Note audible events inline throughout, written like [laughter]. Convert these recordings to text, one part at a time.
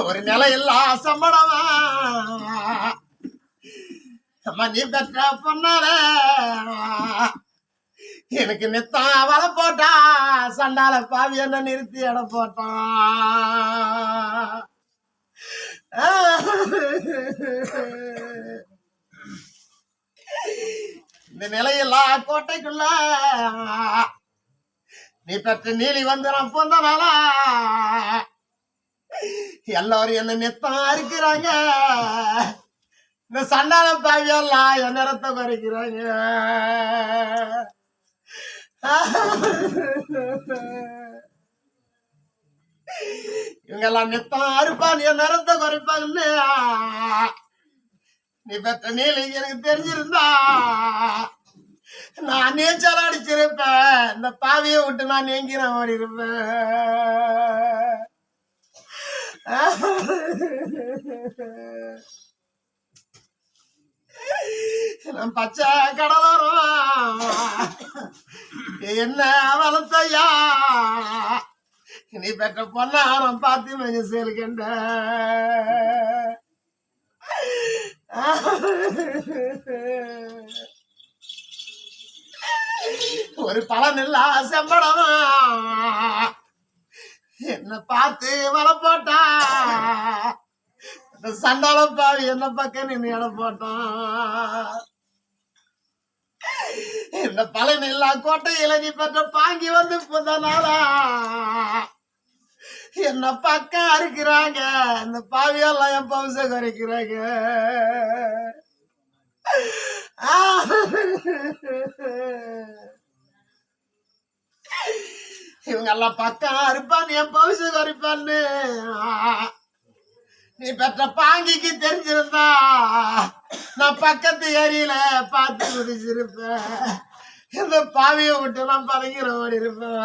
ஒரு நிலையில்லா சம்பளமா? அம்மா நீ பெற்ற பொண்ணால எனக்கு நித்தம் வலை போட்டா சண்டால பாவி என்ன நிறுத்தி எடை போட்டான் இந்த நிலையெல்லாம் கோட்டைக்குள்ள நீ பெற்ற நீலி வந்துடும் நான் பொந்தனால. எல்லாரும் என்ன நெத்தம் இருக்கிறாங்க? இந்த சண்டால பாவியெல்லாம் என் நிறத்தை குறைக்கிறாங்க இவங்கெல்லாம் நித்தம் அறுப்பான் என் நிறத்தை குறைப்பாங்கன்னு நீ பெற்ற நீல எனக்கு தெரிஞ்சிருந்தா. நான் நீச்சல் அடிச்சிருப்பேன். இந்த பாவியை விட்டு நான் எங்கிற மாதிரி இருப்பேன். [laughs] நான் பச்சை கடலோரம். என்ன வளர்த்தையா? நீ பெற்ற பொன்னாரம் பார்த்து மெஞ்ச சேர்க்கின்ற ஒரு பலன் இல்ல செம்படம். என்ன பார்த்து வர போட்டா இந்த சண்டால பாவி என்ன பக்கம் நின்று இட போட்டான் இந்த பலன் இல்லா கோட்டையில நீ பெற்ற பாங்கி வந்து புதனாலா என்ன பக்கம் அறுக்கிறாங்க. இந்த பாவியெல்லாம் என் பவுச குறைக்கிறாங்க. இவங்க எல்லாம் பக்கம் அறுப்பான் என் பவுசு குறைப்பான்னு நீ பெற்ற பாங்கிக்கு தெரிஞ்சிருந்தா நான் பக்கத்து ஏரியில பார்த்து குதிச்சிருப்பேன் இந்த பாவியை விட்டு நான் பதங்கிற ஓடி இருப்பேன்.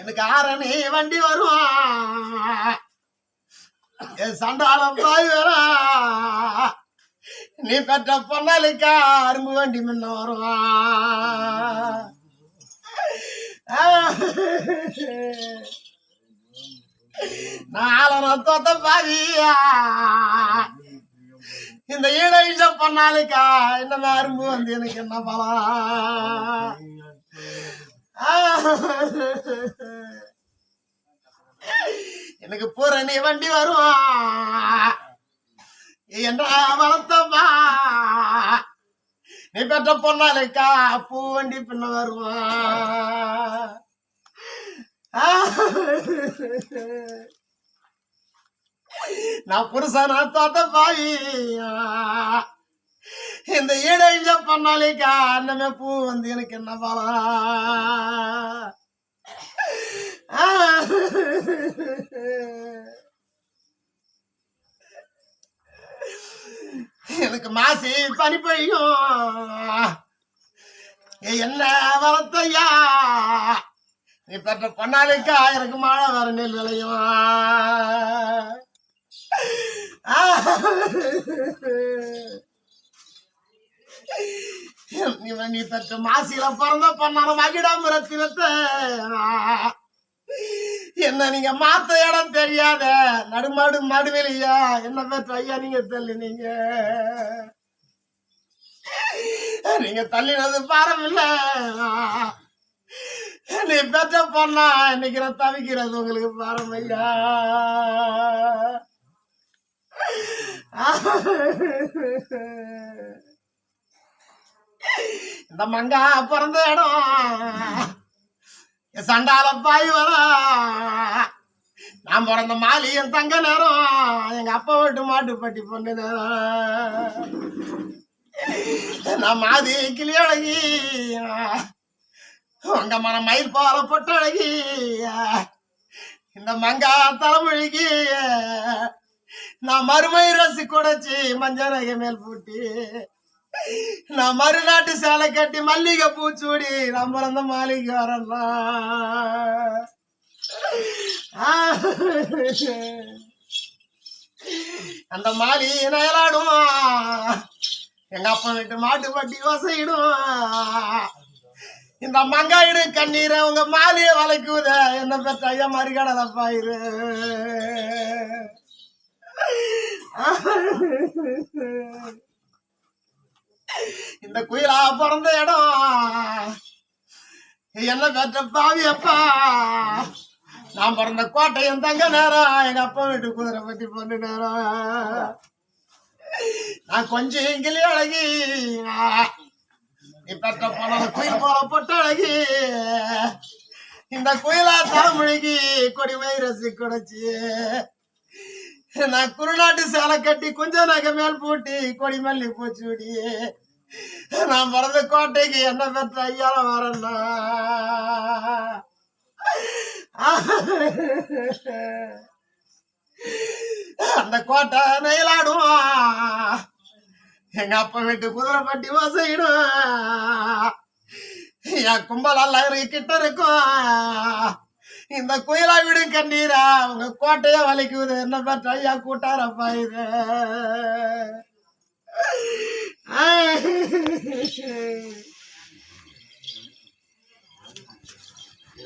எனக்கு ஆரணி வண்டி வருவான். சண்டாளம் தாய் வேறா. நீ பெற்ற பொன்னாளிக்கா அரும்பு வண்டி முன்ன வருவான் நாளனம் தோத்த பாவியா. இந்த ஈழ பொன்னாளிக்கா என்ன அரும்பு வந்து எனக்கு என்ன பலம் எனக்கு பூரணி வண்டி வரும் என்ற வளர்த்தப்பா நீ பெற்ற பொண்ணாலேக்கா பூ வண்டி பின்ன வருவான் நான் புருஷனா தோத்த பாவி. இந்த ஈடைஞ்ச பண்ணாலேக்கா அன்னமே பூ வந்து எனக்கு என்ன பலம் மாசி பனி பெய்யும் என்ன வரத்தையா நீ பெற்ற பொன்னாளுக்கு ஆயிரக்கு மழை வர நெல் விளையும்? நீ பெற்ற மாசியில பிறந்த பொண்ணான மகிடாமரத்தினத்தை என்ன நீங்க மாத்த இடம் தெரியாத? நடுமாடு மடுவெளியா என்ன பெற்ற ஐயா நீங்க தள்ளி நீங்க? நீங்க தள்ளினது பாரம் இல்ல நீ பெற்ற பொண்ணா? இன்னைக்கு நான் தவிக்கிறது உங்களுக்கு பாரம் ஐயா இந்த மங்கா பிறந்த இடம். சண்டால பாய் வரா. நான் பிறந்த மாலி என் தங்க நேரம். எங்க அப்பா வீட்டு மாட்டு பட்டி பொண்ணு நேரம். நான் மாதி கிளி அழகி உங்க மன மயில் போற பொட்டு அழகி இந்த மங்கா தலைமொழிக்கு நான் மறுமை ரசி குடைச்சி மஞ்சள் நகை மேல் பூட்டி நான் மறுநாட்டு சேலை கட்டி மல்லிகை பூச்சூடி நம்ம பிறந்த மாளிகை வரலாம் அந்த மாலி நயலாடும். எங்க அப்பா வீட்டு மாட்டு பட்டி வசையிடும். இந்த மங்காயிடு கண்ணீரை உங்க மாலிய வளைக்குத. என்ன பெற்ற ஐயா மறிகடலை பாயிரு இந்த குயிலா பிறந்த இடம். என்ன பெற்ற பாவியப்பா. நான் பிறந்த கோட்டை என் தங்க நேரம். எங்க அப்பா வீட்டு குதிரை பத்தி பொண்ணு நேரம். நான் கொஞ்சம் எங்கிலே அழகி நீ பெற்ற போன குயில் போல பொட்டு அழகி இந்த குயிலா தாமொழிக்கு கொடி வைரசி குடைச்சி நான் குருநாட்டு சேலை கட்டி கொஞ்சம் நகை மேல் போட்டி கொடி மல்லி பூச்சூடி நான் பிறந்த கோட்டைக்கு என்ன பெற்ற ஐயால வரேன்னா அந்த கோட்டை நெயிலாடும் எங்க அப்பா வீட்டு குதிரை பட்டி வசையிடும் என் கும்பல் எல்லாம் இருக்கு கிட்ட இருக்கும் இந்த குயிலா வீடு கண்ணீரா உங்க கோட்டையே வலிக்குது. என்ன பெற்ற ஐயா கூட்டாரப்பா இது? எல்லாருக்கும்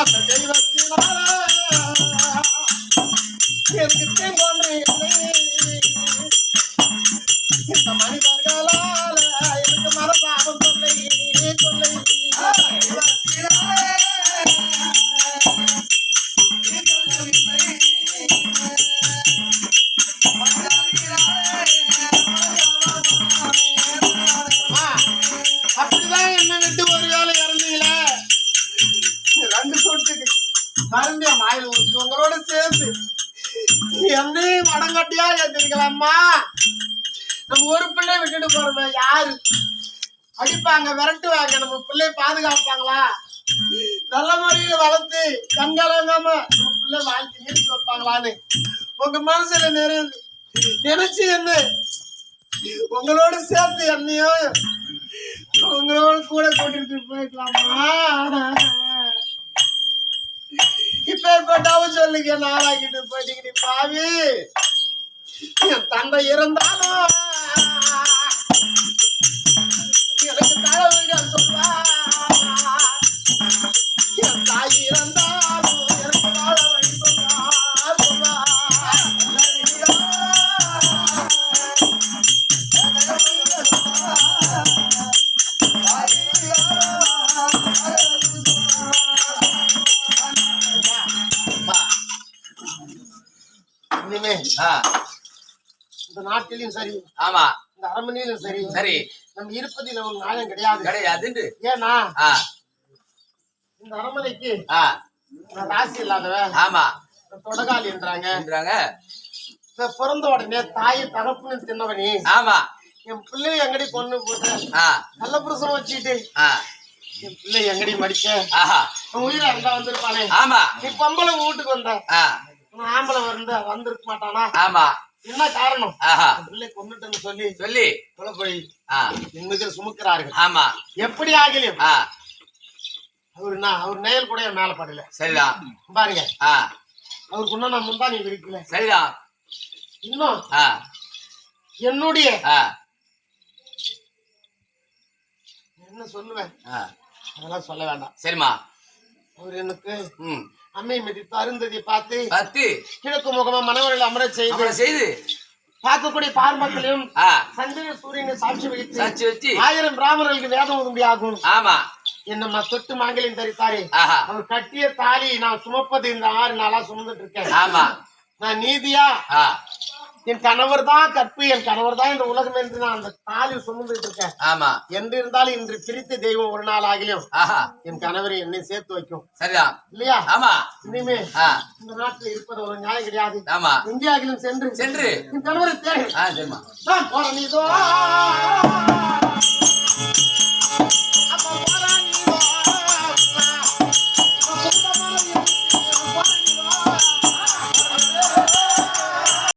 அந்த தெய்வத்தினால எனக்கு தெய்வம் இல்லை இந்த மனித யாரு அடிப்பாங்க விரட்டுவாங்க. நம்ம பிள்ளை பாதுகாப்பாங்களா? நல்ல முறையில வளர்த்து கண்கலங்காம நம்ம பிள்ளை வாழ்க்கை நிறுத்தி வைப்பாங்களான்னு உங்க மனசுல நிறைய நினைச்சு என்ன? உங்களோட சேர்த்து என்னையும் உங்களோட கூட கூட்டிட்டு போயிக்கலாமா? இப்ப ஏற்பட்டாவும் சொல்லுங்க நாளாக்கிட்டு போயிட்டீங்க பாவி. என் தந்தை இருந்தாலும் நாட்டிலும் சரி. ஆமா. இந்த அரண்மனையிலும் சரி. சரி. நம்ம இருப்பதில் ஒரு நியாயம் கிடையாது. கிடையாதுண்டு. ஏன்னா இந்த அரண்மனைக்கு ராசி இல்லாதவன் ஆமா. தொடகாலி என்றாங்க. பிறந்த உடனே தாய் தகப்புன்னு தின்னவனி ஆமா. என் பிள்ளைய எங்கடி கொண்டு போட்ட? நல்ல புருஷன் வச்சுட்டு ஆ, என் பிள்ளை எங்கடி உன் உயிரா இருந்தா வந்திருப்பானே ஆமா. நீ பொம்பளை வீட்டுக்கு வந்த. ஆம்பளை வந்த வந்திருக்க மாட்டானா? ஆமா. என்ன காரணம்? பிள்ளை கொண்டுட்டேன்னு சொல்லி சொல்லி. போய் நிம்மதியில் சுமக்கிறார்கள். ஆமா. எப்படி ஆகலையும் அவரு நான் அவர் நேயல் கூட என் மேல படல. சரிதான் பாருங்க. அவருக்கு இன்னும் நான் முந்தானி விரிக்கல. சரிதான் இன்னும்? என்னுடைய? என்ன சொல்லுவேன்? அதெல்லாம் சொல்ல வேண்டாம். சரிம்மா. அவர் எனக்கு ம். அம்மை மிதித்து அருந்ததி பார்த்து பத்து கிழக்கு முகமா மனவர்கள் அமரச் செய்து செய்து பார்க்கக்கூடிய பார்மக்களையும் சந்திர சூரியனை சாட்சி வைத்து சாட்சி வச்சு ஆயிரம் பிராமணர்களுக்கு வேதம் உதவி ஆகும். ஆமா. என்னம்மா தொட்டு மாங்கலியம் தரித்தாரே. அவர் கட்டிய தாலி நான் சுமப்பது இந்த ஆறு நாளா சுமந்துட்டு இருக்கேன். ஆமா. நான் நீதியா? என் கணவர் தான் கற்பு என் கணவர் தான் இந்த உலகம் என்று நான் அந்த தாலி சுமந்துட்டு இருக்கேன். ஆமா. என்று இருந்தாலும் இன்று பிரித்த தெய்வம் ஒரு நாள் ஆகிலும் ஆஹா. என் கணவரை என்னை சேர்த்து வைக்கும். சரிதான். இல்லையா? ஆமா. இனிமே இந்த நாட்டில் இருப்பது ஒரு நியாயம் கிடையாது. ஆமா. எங்கேயாகிலும் சென்று சென்று. என் கணவரை நான் போறேன் இதோ.